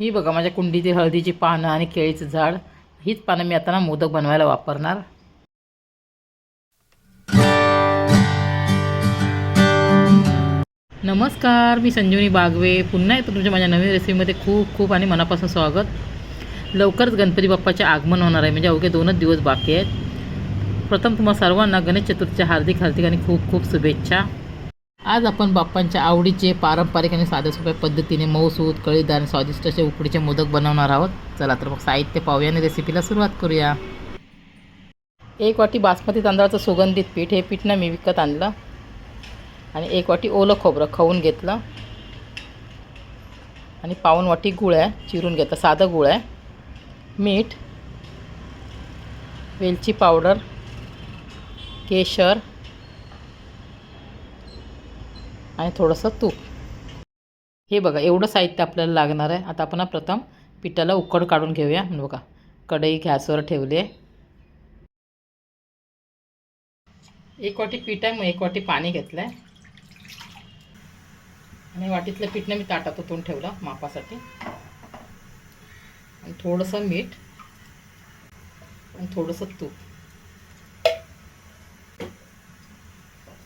ही बघा माझ्या कुंडीतील हळदीची पानं आणि केळीचं झाड हीच पानं मी आता ना मोदक बनवायला वापरणार. नमस्कार मी संजीवनी बागवे. पुन्हा येतो तुमच्या माझ्या नवीन रेसिपीमध्ये खूप खूप आणि मनापासून स्वागत. लवकरच गणपती बाप्पाचे आगमन होणार आहे. म्हणजे अवघे दोनच दिवस बाकी आहेत. प्रथम तुम्हाला सर्वांना गणेश चतुर्थीच्या हार्दिक हार्दिक आणि खूप खूप शुभेच्छा. आज आपण बाप्पांच्या आवडीचे पारंपरिक आणि साध्या सोप्या पद्धतीने मऊसूत कळीदार आणि स्वादिष्ट असे उकडीचे मोदक बनवणार आहोत. चला तर मग साहित्य पाहूया आणि रेसिपीला सुरुवात करूया. एक वाटी बासमती तांदळाचं सुगंधित पीठ हे पीठ ना मी विकत आणलं. आणि एक वाटी ओलं खोबरं खाऊन घेतलं. आणि पाऊन वाटी गुळ आहे चिरून घेतलं. साधं गुळ आहे. मीठ वेलची पावडर केशर आणि थोडंसं तूप. हे बघा एवढं साहित्य आपल्याला लागणार आहे. आता आपण प्रथम पिठाला उकड काढून घेऊया. बघा कढई गॅसवर ठेवली आहे. एक वाटी पीठ आहे मग एक वाटी पाणी घेतलं आहे आणि वाटीतलं पीठनं मी ताटात ओतून ठेवलं मापासाठी. आणि थोडंसं मीठ. आणि थोडंसं तूप.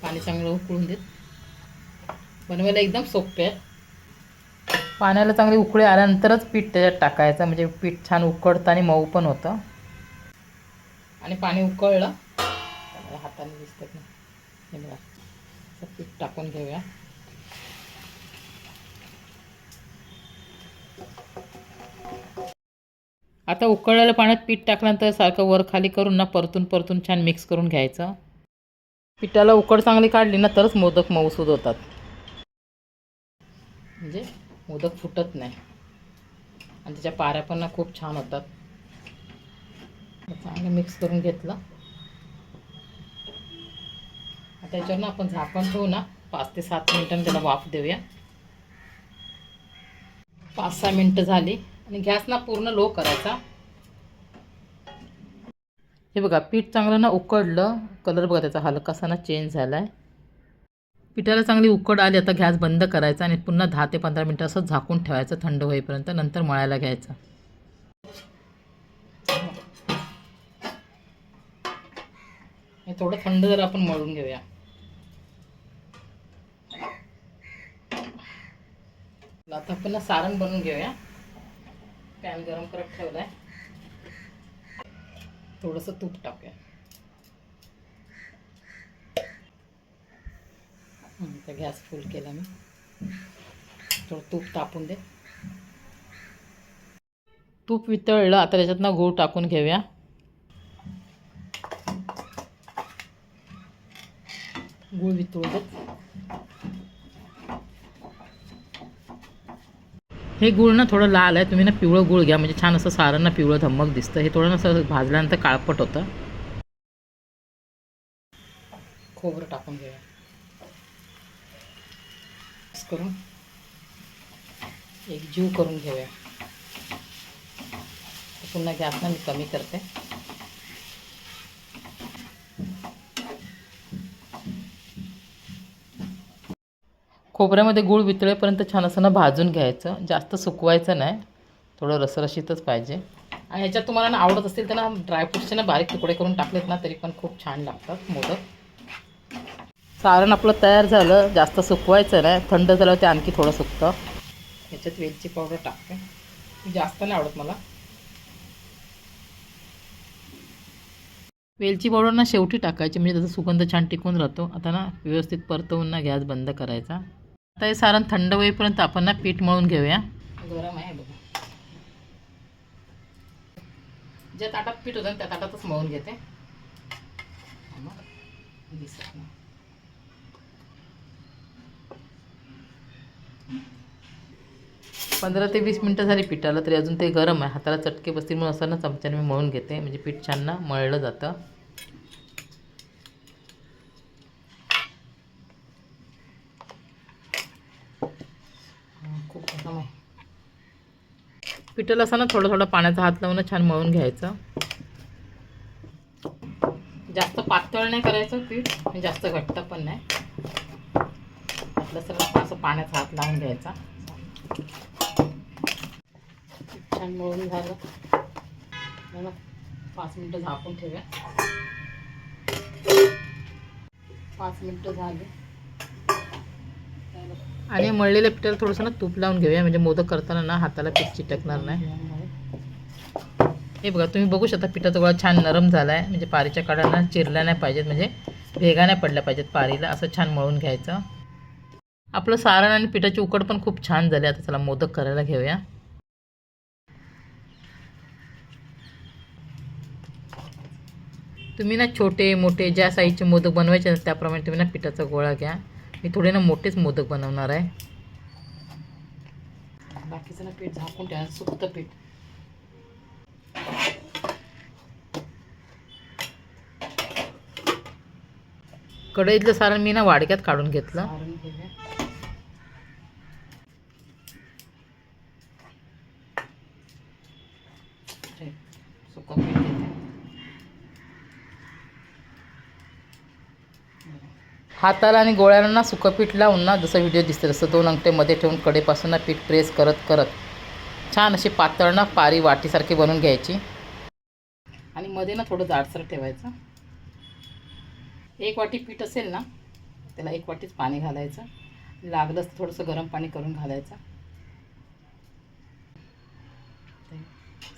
पाणी चांगलं उकळून देत. बनवायला एकदम सोपे आहे. पाण्याला चांगली उकळी आल्यानंतरच पीठ त्याच्यात टाकायचं. म्हणजे पीठ छान उकळतं आणि मऊ पण होतं. आणि पाणी उकळलं हाताने दिसतात ना बघा. पीठ टाकून घेऊया. आता उकळलेल्या पाण्यात पीठ टाकल्यानंतर सारखं वर खाली करून ना परतून परतून छान मिक्स करून घ्यायचं. पिठाला उकड चांगली काढली ना तरच मोदक मऊसूद होतात. म्हणजे मोदक फुटत नाही. आणि त्याच्या पाऱ्या पण खूप छान होतात. चांगलं मिक्स करून घेतलं. आता याच्यावर ना आपण झाकण ठेवू ना. पाच ते सात मिनिटांनी त्याला वाफ देऊया. पाच सहा मिनटं झाली. आणि गॅस ना पूर्ण लो करायचा. हे बघा पीठ चांगलं ना उकडलं. कलर बघा त्याचा हलकासा ना चेंज झाला आहे पिठाला चांगली उकड आली आता गॅस बंद करायचा आणि पुन्हा दहा ते पंधरा मिनटं असं झाकून ठेवायचं थंड होईपर्यंत नंतर मळायला घ्यायचं. हे थोडं थंड जर आपण मळून घेऊया. आता आपण सारण बनवून घेऊया. पॅन गरम करत ठेवलाय. थोडंसं तूप टाकूया. आता गॅस फुल केला मी. थोडं तूप तापून दे. तूप वितळलं आता त्याच्यातनं गूळ टाकून घेऊया. गूळ वितळू दे. हे गूळ ना थोडं लाल आहे तुम्ही ना पिवळं गूळ घ्या म्हणजे छान असं सारण ना पिवळं धम्मक दिसतं. हे थोडं ना असं भाजल्यानंतर काळपट होतं. खोबरं टाकून घेऊया. मिक्स करून एक जीव करून घेऊया. पुन्हा गॅस ना मी कमी करते. खोबऱ्यामध्ये गूळ वितळेपर्यंत छान असं ना भाजून घ्यायचं. जास्त सुकवायचं नाही. थोडं रसरशीतच पाहिजे. आणि ह्याच्यात तुम्हाला ना आवडत असतील तर ना ड्रायफ्रूट्सचे ना बारीक तुकडे करून टाकलेत ना तरी पण खूप छान लागतात. मोदक. सारण आपलं तयार झालं जास्त सुकवायचं नाही थंड झालं ते आणखी थोडं सुकतं. ह्याच्यात वेलची पावडर टाकते. जास्त नाही आवडत मला. वेलची पावडर ना शेवटी टाकायची म्हणजे त्याचा सुगंध छान टिकून राहतो. आता ना व्यवस्थित परतवून ना गॅस बंद करायचा. आता हे सारण थंड होईपर्यंत आपण ना पीठ मळून घेऊया. गरम आहे बघा. ज्या ताटात पीठ होतं त्या ताटातच मळून घेते. दिसत नाही. पंधरा ते वीस मिनटं झाली पिठाला तरी अजून ते गरम आहे. हाताला चटके बसतील म्हणून असताना चमच्याने मी मळून घेते. म्हणजे पीठ छान ना मळलं जातं. खूप गरम आहे. पिठाला असं ना थोडं थोडं पाण्याचा हात लावून छान मळून घ्यायचं. जास्त पातळ नाही करायचं पीठ. जास्त घट्ट पण नाही. आपलं सगळं असं पाण्याचा हात लावून द्यायचा छान मळून झालं. पाच मिनटं झाकून ठेवूया. पाच मिनटं झाले. आणि मळलेल्या पिठाला थोडंसं ना तूप लावून घेऊया म्हणजे मोदक करताना ना हाताला पीठ चिटकणार नाही. हे बघा तुम्ही बघू शकता पिठाचा गोळा छान नरम झाला आहे म्हणजे पारीच्या कडांना चिरल्या नाही पाहिजेत म्हणजे भेगा नाही पडल्या पाहिजेत पारीला असं छान मळून घ्यायचं. आपलं सारण आणि पिठाची उकड पण खूप छान झाली. आता चला मोदक करायला घेऊया. तुम्ही ना छोटे मोठे ज्या साईजचे मोदक बनवायचे ना त्याप्रमाणे तुम्ही ना पिठाचा गोळा घ्या. मी थोडे ना मोठेच मोदक बनवणार आहे. बाकीचं ना पीठ झाकून ठेवा सुकतं पीठ. कढईतलं सारण मी ना वाडक्यात काढून घेतलं. सुकं पीठ हाताला आणि गोळ्यांना सुकं पीठ लावून ना जसं व्हिडिओ दिसते तसं दोन अंगठे मध्ये ठेवून कडेपासून ना पीठ प्रेस करत करत छान अशी पातळ ना पारी वाटीसारखी बनवून घ्यायची. आणि मध्ये ना थोडं जाडसर ठेवायचं. एक वाटी पीठ असेल ना त्याला एक वाटीच पाणी घालायचं. लागलंच थोडंसं गरम पाणी करून घालायचं ते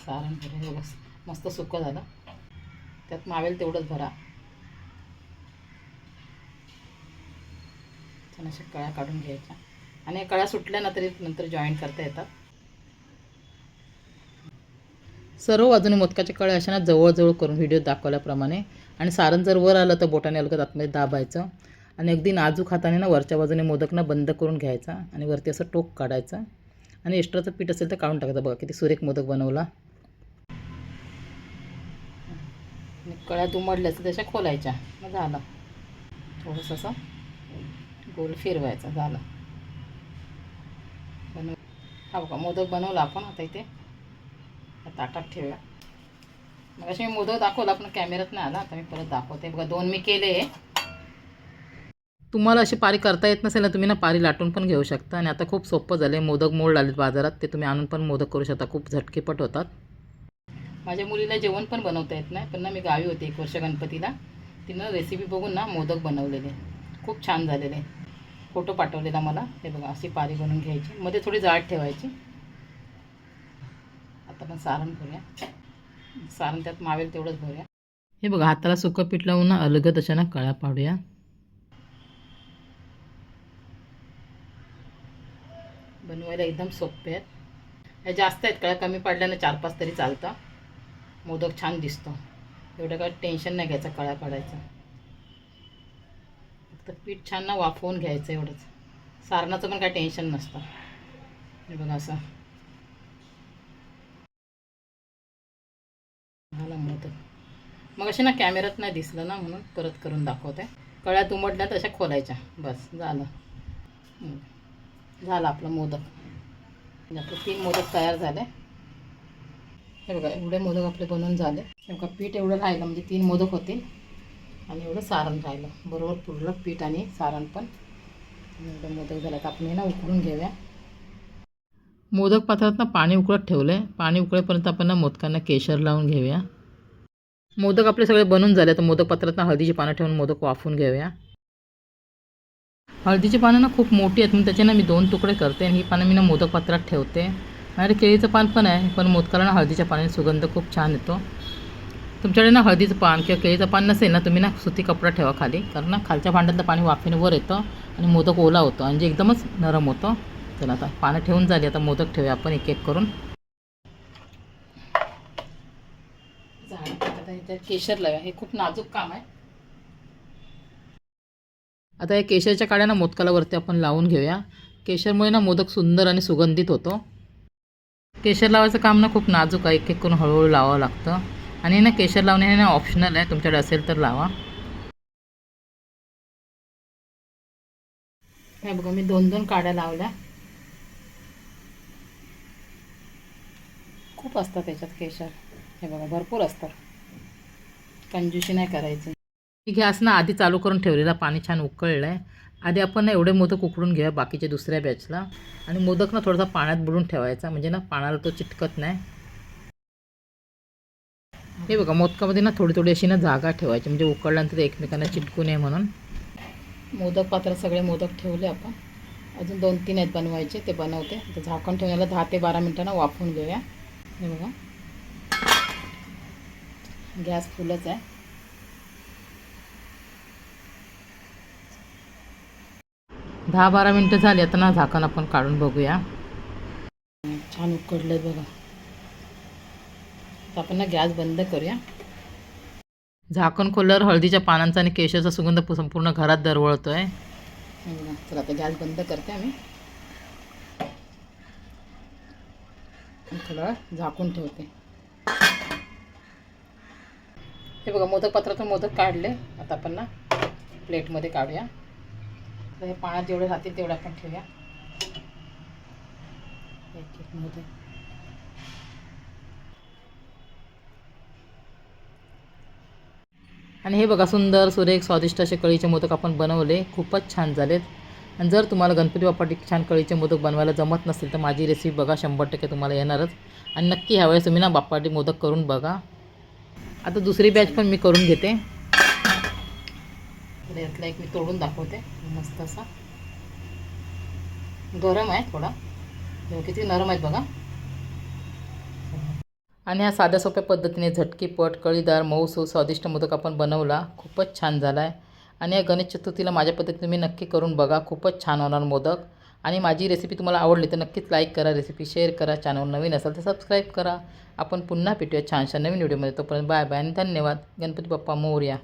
सारण भरून बघा मस्त सुकं झालं. त्यात मावेल तेवढंच भरा. छान अशा कळ्या काढून घ्यायच्या. आणि या कळ्या सुटल्या ना तरी नंतर जॉईन करता येतात. सर्व बाजूने मोदकाच्या कळ्या अशा ना जवळजवळ करून व्हिडिओ दाखवल्याप्रमाणे. आणि सारण जर वर आलं तर बोटाने अलगत आतमध्ये दाबायचं. आणि अगदी नाजूक हाताने ना वरच्या बाजूने मोदक ना बंद करून घ्यायचा. आणि वरती असं टोक काढायचं. आणि एक्स्ट्राचं पीठ असेल तर काढून टाकायचं. बघा किती सुरेख मोदक बनवला. आणि कळ्या दुमडल्या तशा खोलायच्या. मग झालं. थोडंसं असं गोल फिरवायचा झालं. बनव हा बघा मोदक बनवला आपण आता इथे. ताटात ठेवूया. मग असे मी मोदक दाखवला पण कॅमेऱ्यात नाही आला. आता मी परत दाखवते. बघा दोन मी केले. तुम्हाला अशी पारी करता येत नसेल ना तुम्ही ना पारी लाटून पण घेऊ शकता. आणि आता खूप सोपं झालं मोदक मोड आलेत बाजारात. ते तुम्ही आणून पण मोदक करू शकता. खूप झटकेपट होतात. माझ्या मुलीला जेवण पण बनवता येत नाही पण ना मी गावी होते एक वर्ष गणपतीला. तिनं रेसिपी बघून ना मोदक बनवलेले खूप छान झालेले. फोटो पाठवलेला मला हे बघा अशी पारी बनवून घ्यायची. मध्ये थोडी जाड ठेवायची. आता पण सारण करूया सारण त्यात मावेल तेवढंच भरूया. हे बघा हाताला सुकं पीठ लावून ना अलगद अशा ना कळ्या पाडूया. बनवायला एकदम सोपे आहेत. ह्या जास्त आहेत कळ्या कमी पाडल्यानं चार पाच तरी चालतं. मोदक छान दिसतो. एवढं काय टेन्शन नाही घ्यायचं कळ्या पाडायचं फक्त पीठ छान ना वाफवून घ्यायचं एवढंच. सारणाचं पण काय टेन्शन नसतं. हे बघा असं. झाला मोदक. मग असे ना कॅमेऱ्यात नाही दिसलं ना म्हणून परत करून दाखवते. कळ्या तुंबडल्या तशा खोलायच्या. बस झालं. झालं आपलं मोदक. म्हणजे तीन मोदक तयार झाले. हे बघा एवढे मोदक आपले बनवून झाले. हे बघा पीठ एवढं राहिलं म्हणजे तीन मोदक होतील आणि एवढं सारण राहिलं. बरोबर पुरलं पीठ आणि सारण पण. एवढं मोदक झालं. तर आपण हे ना उकडून घेऊया. मोदक पात्रात ना पाणी उकळत ठेवलं आहे पाणी उकळेपर्यंत आपण ना मोदकांना केशर लावून घेऊया. मोदक आपले सगळे बनून झाले. तर मोदक पात्रात ना हळदीची पानं ठेवून मोदक वाफवून घेऊया. हळदीची पानं ना खूप मोठी आहेत. म्हणून त्याचे ना मी दोन तुकडे करते आणि ही पानं मी ना मोदक पात्रात ठेवते. माझ्याकडे केळीचं पान पण आहे पण मोदकाला ना हळदीच्या पाण्याने सुगंध खूप छान येतो. तुमच्याकडे ना हळदीचं पान किंवा केळीचं पान नसेल ना तुम्ही ना सुती कपडा ठेवा खाली कारण ना खालच्या भांड्यातलं पाणी वाफेने वर येतं आणि मोदक ओला होतो आणि जे एकदमच नरम होतं. चला आता पानं ठेवून झाली आता मोदक ठेवूया आपण एक एक करून. आता केशर लावूया हे खूप नाजूक काम आहे. आता या केशरच्या काड्या ना मोदकाला वरती आपण लावून घेऊया. केशरमुळे ना मोदक सुंदर आणि सुगंधित होतो. केशर लावायचं काम ना खूप नाजूक आहे. एक एक करून हळूहळू लावावं लागतं. आणि ना केशर लावणे हे ना ऑप्शनल आहे. तुमच्याकडे असेल तर लावा. हे बघा मी दोन दोन काड्या लावल्या. खूप असतात त्याच्यात केशर. हे बघा भरपूर असतात. कंजूशी नाही करायची. घ्यास गॅस ना आधी चालू करून ठेवलेला. पाणी छान उकळलं आहे आधी आपण ना एवढे मोदक उकडून घेऊया बाकीच्या दुसऱ्या बॅचला आणि मोदक ना थोडासा पाण्यात बुडून ठेवायचा म्हणजे ना पाण्याला तो चिटकत नाही. हे बघा मोदकामध्ये ना थोडी थोडी अशी ना जागा ठेवायची म्हणजे उकळल्यानंतर एकमेकांना चिटकू नये म्हणून. मोदक पात्रात सगळे मोदक ठेवले आपण. अजून दोन तीन आहेत बनवायचे ते बनवते. तर झाकण ठेवण्याला दहा ते बारा मिनटांना वाफून घेऊया. हे बघा. गॅस फुलच आहे. दहा बारा मिनटं झाली आता ना झाकण आपण काढून बघूया. छान उकडलं बघा. आपण ना गॅस बंद करूया. झाकण खोलल्यावर हळदीच्या पानांचा आणि केशाचा सुगंध संपूर्ण घरात दरवळतोय. हे बघा चला आता गॅस बंद करते आम्ही. थोडा झाकून ठेवते. हे बघा मोदक पात्रातून मोदक काढले आता आपण ना प्लेटमध्ये काढूया. तर हे पाण्यात जेवढे राहतील तेवढे आपण ठेवूया. एक एक आणि हे बघा सुंदर सुरेख स्वादिष्ट असे कळीचे मोदक आपण बनवले. खूपच छान झालेत. आणि जर तुम्हाला गणपती बाप्पाटी छान कळीचे मोदक बनवायला जमत नसेल तर माझी रेसिपी बघा शंभर टक्के तुम्हाला येणारच. आणि नक्की ह्यावेळेस तुम्ही ना बाप्पाटी मोदक करून बघा. आता दुसरी बॅच पण मी करून घेते. तर यातला एक मी तोडून दाखवते. मस्त असा. गरम आहे थोडा. किती नरम आहेत बघा. आणि ह्या साध्या सोप्या पद्धतीने झटकीपट कळीदार मऊ स्वादिष्ट मोदक आपण बनवला. खूपच छान झाला आहे आणि या गणेश चतुर्थीला माझ्या पद्धतीने तुम्ही नक्की करून बघा. खूपच छान होणार मोदक. आणि माझी रेसिपी तुम्हाला आवडली तर नक्कीच लाईक करा रेसिपी शेअर करा. चॅनल नवीन असेल तर सबस्क्राईब करा. आपण पुन्हा भेटूया छानशा नवीन व्हिडिओमध्ये तोपर्यंत बाय बाय आणि धन्यवाद. गणपती बाप्पा मोर्या.